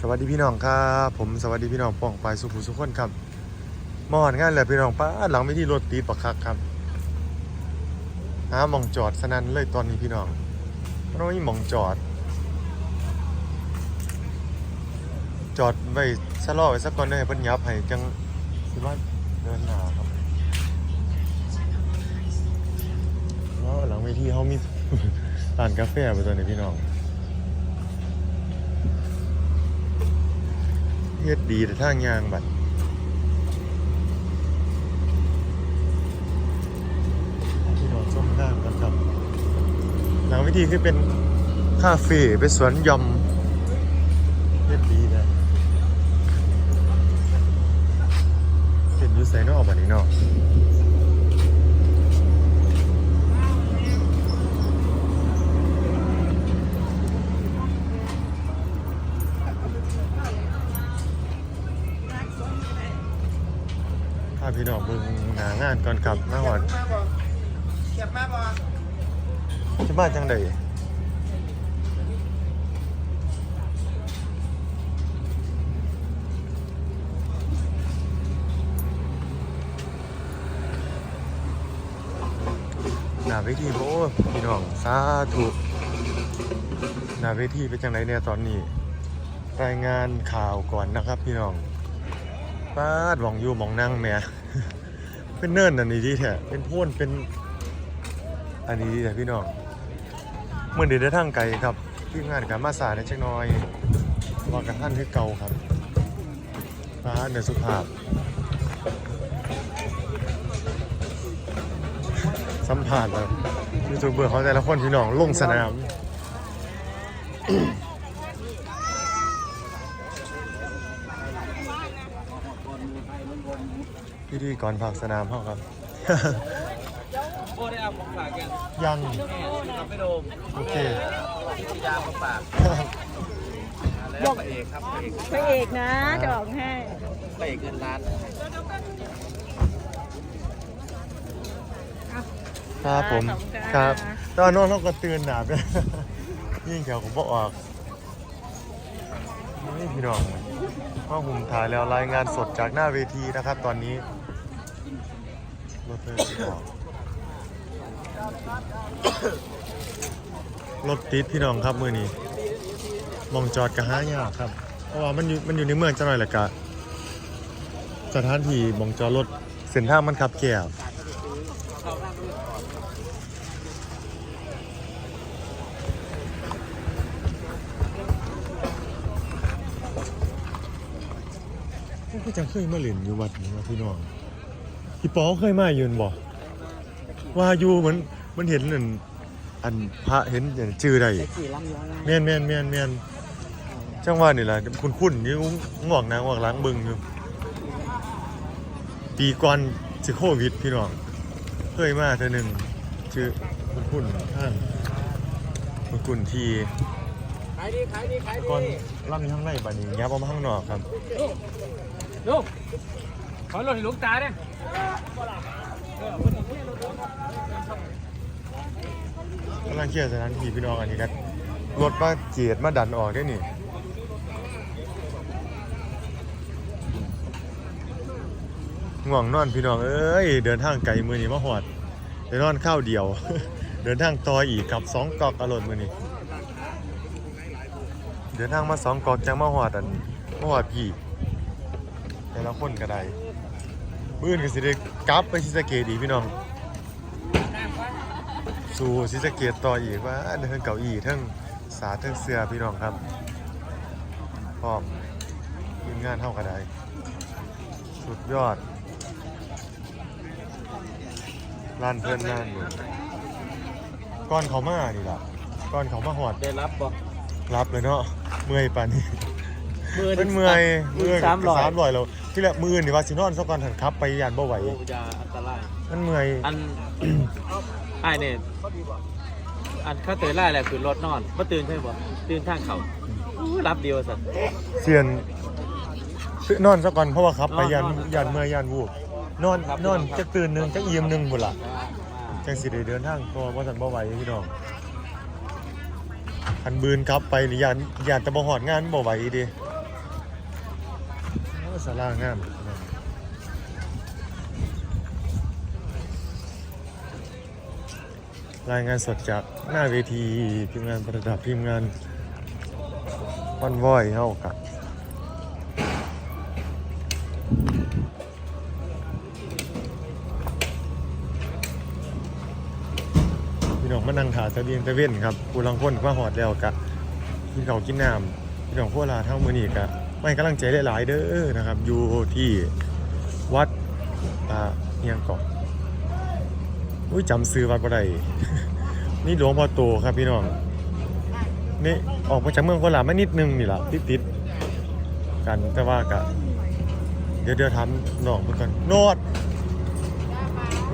สวัสดีพี่น้องครับผมสวัสดีพี่น้องป้องไปสุขุสุขคนครับมอดงานแหละพี่น้องป้าหลังไม่ที่รถติดปักคักครับหามองจอดสนันเลยตอนนี้พี่น้องเพราะว่ามีหมองจอด จอดไว้ชะลอไว้สักก่อนได้เพิ่นยับให้จังสิดว่าเดินหน้าครับแล้วหลังเวทีเขามีร้านกาแฟไปตัวนี้พี่น้อง เฮ็ดดีแต่ทางยางบัดที่นอนส้มน้ำกันครับหลังวิธีคือเป็นคาเฟ่เป็นสวนหยอมเฮ็ดดีนะเห็นอยูไซนอกบัดนี้เนาะาพี่น้องเบิ่งหนางานก่อนกลับมาหอดเก็บมาบ่จะมาจังไดหน้าเวทีโอ้พี่น้องสาธุหน้าเวทีเป็นจังไดเนี่ยตอนนี้ รายงานข่าวก่อนนะครับพี่น้อง ป้าดหวองอยู่มองนั่งแม่เป็นเนิ่นอันนี้ดีแท้เป็นโพ่นเป็นอันนี้ดีแต่พี่น้องเมื่อเดินได้ทางไกลครับที่งานกับมาสาในเช็คน้อยบอกกับท่านที่เก่าครับฟ้าเนื้อสุภาพ สัมผัสแบบยูทูบเบอร์เขาแต่ละคนพี่น้องลงสนาม ธีก่อนฝากสนามเขาครับโอ้ได้เอาของฝากยังยังทำไม่โดมโอเคพิยาของฝากแล้วพระเอกครับพระเอกพระเอกนะจะบอกให้พระเอกเงินล้านครับผมขอบคุณคค่ะรับ ตอนนอนเขาก็เตือนหนาไปยิ่งแถวผมบอกออกนี่พี่น้องข้อหุ่มถ่ายแล้วรายงานสดจากหน้าเวทีนะครับ ตอนนี้ รถเพิ่มออกรถติดพี่น้องครับมือนี้มองจอดกระห้ายากครับ เพราะว่ามันอยู่มันอยู่ในเมืองจะหน่อยแหละกะสถานที่มองจอดรถเส้นทางมันขับแคบก็จะเคยมาเล่นอยู่วัดนี้ว่าพี่น้อง พี่ปอเคยมายืนบ่ว่าอยู่เหมือนมันเห็นนั่นอันพระเห็นอย่างชื่อใดขี่ลำย้อนแม่นแม่นแม่นแม่นจังว่านี่แหละคุณคุณนี่งอกหนางอกหล้างเบิ่งอยู่ปีก่อนสิโควิดพี่น้องเคยมาเทื่อหนึงชื่อคุณคุณท่านคุณคุณที่ขายดีขายดีขายดีก่อนล่ำอยู่ข้างในบัดนี้ยับออกมาข้างนอกครับลูก ขอรถให้ลูกตาเนี่ยกำลังเคลียร์สถานที่พี่น้องอันนี้กันรถมาเจียดมาดันออกได้นี่ง่วงนอนพี่น้องเอ้ยเดินทางไกลมือนี้มาหอดเดี๋ยวนอนข้าวเดียว เดินทางต่ออีกกับสองกอกอรถมือนี้เดินทางมาสองกอกจังมาหอดอันมาหอดพี่แต่ละคนก็ได้ มื้ออื่นก็สิได้กลับไปศรีสะเกษอีกพี่น้อง สู่ศรีสะเกดต่ออีกว่าเทิงเก้าอี้เทิงสาเทิงเสือพี่น้องครับพร้อมทีมงานเท่ากันได้สุดยอดร้านเพื่อนนั่นอยู่ก้อนเขามานี่ล่ะก้อนเขามาหอดได้รับบ่รับเลยเนาะเมื่อยปานนี้มือเป็นเมื่อยมือเมื่อยสามร้อยสามร้อยแล้ว ที่แรกมือนี่ว่าสินอนสักก่อนหันครับ ไปยานบ่ไหวโอ้ยาอันตราย มันเมื่อยอัน ไอ้เนี่ยอันเข้าเตยไล่แหละคือรถนอนมาตื่นใช่บ่ตื่นทางเขาอู้รับเดียวสัตว์เสียนนอนสักก่อนเพราะว่าครับไปยันนอนนอนยันเมื่อยยันวูบนอนครับนอนครับจะตื่นหนึ่งจะเอี่ยมหนึ่งบุนละจังสิได้เดินทางเพราะว่าสันบ่ไหวพี่น้องคันบืนครับไปนี่ยันยันจะบ่หอดงานบ่ไหวดิ สารางามรายงานสดจากหน้าเวทีทีมงานประดับทีมงานวันวอยเฮากับพี่น้องมานั่งถาตะเบียงตะเว้นครับกูลังคนมาหอดแล้วกะกินข้ากินน้ำพี่น้องพวกลาเท่ามือนี่กะ ไม่กำลังใจหลายๆเด้อนะครับ อยู่ที่วัดอ่าเนียงเกาะอุ้ยจำซื้อวัดบ่ได้นี่หลวงพ่อโตครับพี่น้องนี่ออกมาจากเมืองโคราชมานิดนึงนี่แหละติดติดๆกันแต่ว่ากะเดี๋ยวเดี๋ยวทำน้องเพื่อนก่อนโนด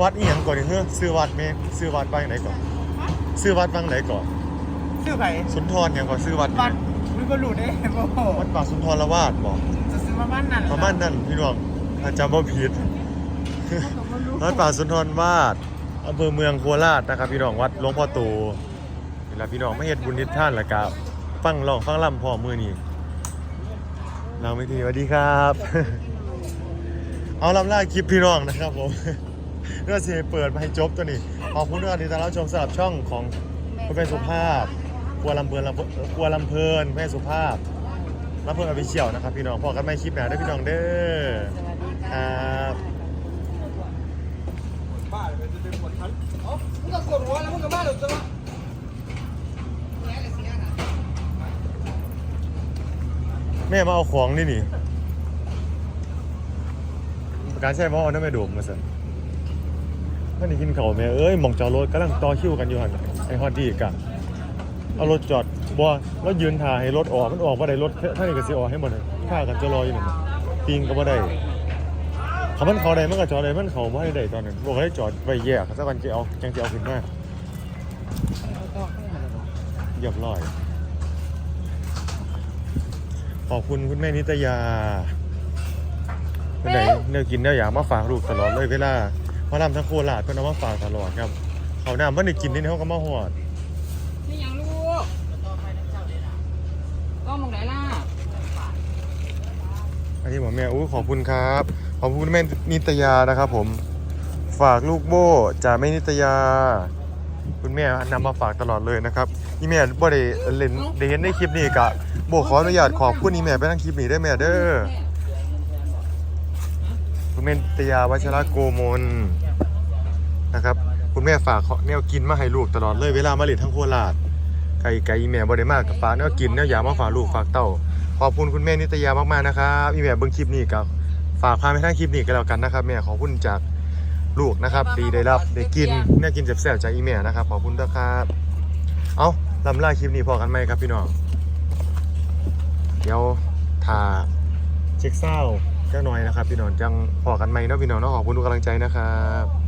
วัดอีหยังก่อนดิเฮ้อซื้อวัดแม่ซื้อวัดบ้างไหนก่อนซื้อวัดบ้างไหนก่อน ชื่อไผ่สุนทรหยังก่อนซื้อวัด บัตรมันก็หลุดได้โอ้โหวัดป่าสุนทรละวาดบอกจะซื้อมาบ้านนั่นประมาณนั้นพี่น้องอาจารย์บ่ผิดวัดป่าสุนทรวาดอำเภอเมืองโคราชนะครับ พี่น้องวัดหลวงพ่อโตเวลาพี่น้องไม่เฮ็ดบุญทิศท่านแล้วก็ฟังร้องฟังล่ำพ่อมือนี่เราไม่ทีสวัสดีครับ เอาลำล่าคลิปพี่น้องนะครับผมเรื่องเสียเปิดมาให้จบตัวนี้ขอบคุณด้วยที่ติดตามรับชมสำหรับช่องของคุณแม่สุภาพ กลัวลำเพลินลำพ์กลัวลำเพลินแม่สุภาพลำเพลินอภิเชียวนะครับพี่น้องพอกันไม่คลิปหนาได้พี่น้องเด้อครับบ้านเป็นบ้านทั้งหมึงก็กดหัวแล้วมึงก็มาหลุดจังวะแม่มาเอาของนี่นี่ประการใช่พ่อนั่นไม่ดูมาสิท่านี่กินเข่าแม่เอ้ยมองจอรถกำลังต่อคิวกันอยู่หันไอฮอดดีกะ เอารถจอดบัวแล้วยืนถ่ายให้รถออกมันออกมาได้รถท่านนี่ก็สิออกให้หมดเลยข้ากันจะรออยู่นั่นน่ะปิงก็บ่ได้เขามันเขาได้มันก็จอดได้มันเขาบ่ได้ตอนนั้นบอกให้จอดไปแยกสักวันจะเอาจังจะเอาขึ้นมาเรียบร้อย ขอบคุณคุณแม่นิตยาเป็นไหนเนื้อกินเนื้ออยากมาฝากลูกตลอดเลยเวลามาลำทั้งโคราชเพิ่นเอามาฝากตลอดครับเขาวหน้ามันได้กินนี่เขาก็มาหอด นี่ยังลูก ก็มองไหนล่ะอันนี้บอกแม่อู้ขอบคุณครับ ขอบคุณแม่นิตยานะครับผม ฝากลูกโบจาแม่นิตยา คุณแม่นำมาฝากตลอดเลยนะครับนี่แม่บ่ได้เล่นได้เห็นในคลิปนี้กะโบขออนุญาตขอบคุณนี่แม่ไปทั้งคลิปนี้ได้แม่เด้อคุณแม่นิตยาวัชระโกมลนะครับ คุณแม่ฝากแนวกินมาให้ลูกตลอดเลย เวลามาเล่นทั้งโคราช ไก่ไก่อีแม่บ่ได้มากกับฝากแนวกินแนวอยากมาฝากลูกฝากเต้าขอบคุณคุณแม่นิตยามากๆนะครับอีแม่เบิ่งคลิปนี้กับฝากพาไปทางคลิปนี้ก็แล้วกันนะครับ แม่ขอบคุณจากลูกนะครับดีได้รับได้กินแน่กินแซ่บๆจากอีแม่นะครับขอบคุณนะครับเอาลำลาคลิปนี้พอกันไหมครับพี่น้องเดี๋ยวทาเช็คเศร้าเจ้าหน่อยนะครับ พี่น้องจังพอกันไหมเนาะพี่น้องเนาะขอบคุณทุกกำลังใจนะครับ